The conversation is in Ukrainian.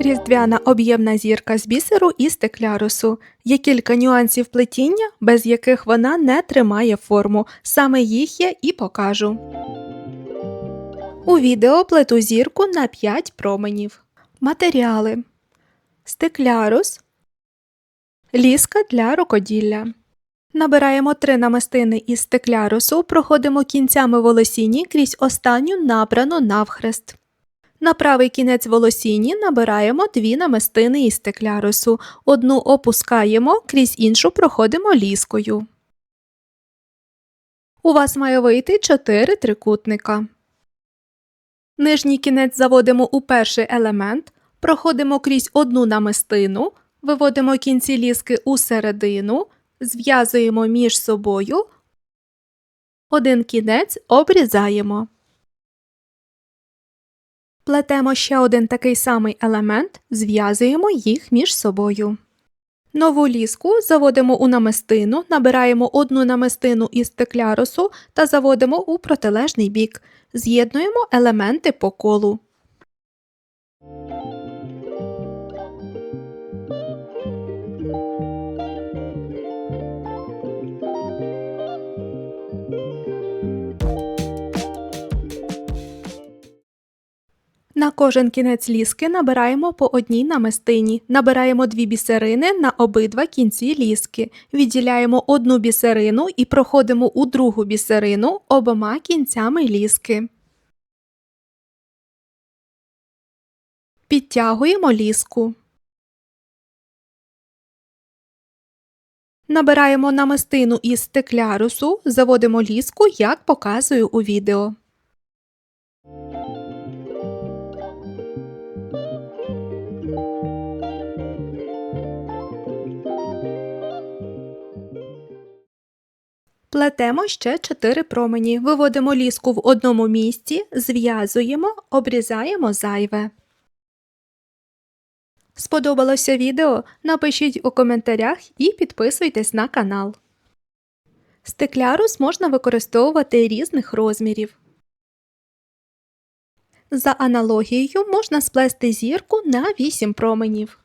Різдвяна об'ємна зірка з бісеру і стеклярусу. Є кілька нюансів плетіння, без яких вона не тримає форму. Саме їх я і покажу. У відео плету зірку на 5 променів. Матеріали. Стеклярус. Ліска для рукоділля. Набираємо три намистини із стеклярусу, проходимо кінцями волосіні крізь останню набрану навхрест. На правий кінець волосіні набираємо дві намистини із стеклярусу. Одну опускаємо, крізь іншу проходимо ліскою. У вас має вийти 4 трикутника. Нижній кінець заводимо у перший елемент, проходимо крізь одну намистину, виводимо кінці ліски у середину, зв'язуємо між собою, один кінець обрізаємо. Плетемо ще один такий самий елемент, зв'язуємо їх між собою. Нову ліску заводимо у намистину, набираємо одну намистину із стеклярусу та заводимо у протилежний бік. З'єднуємо елементи по колу. На кожен кінець ліски набираємо по одній намистині. Набираємо дві бісерини на обидва кінці ліски. Відділяємо одну бісерину і проходимо у другу бісерину обома кінцями ліски. Підтягуємо ліску. Набираємо намистину із стеклярусу, заводимо ліску, як показую у відео. Плетемо ще 4 промені, виводимо ліску в одному місці, зв'язуємо, обрізаємо зайве. Сподобалося відео? Напишіть у коментарях і підписуйтесь на канал. Стеклярус можна використовувати різних розмірів. За аналогією можна сплести зірку на 8 променів.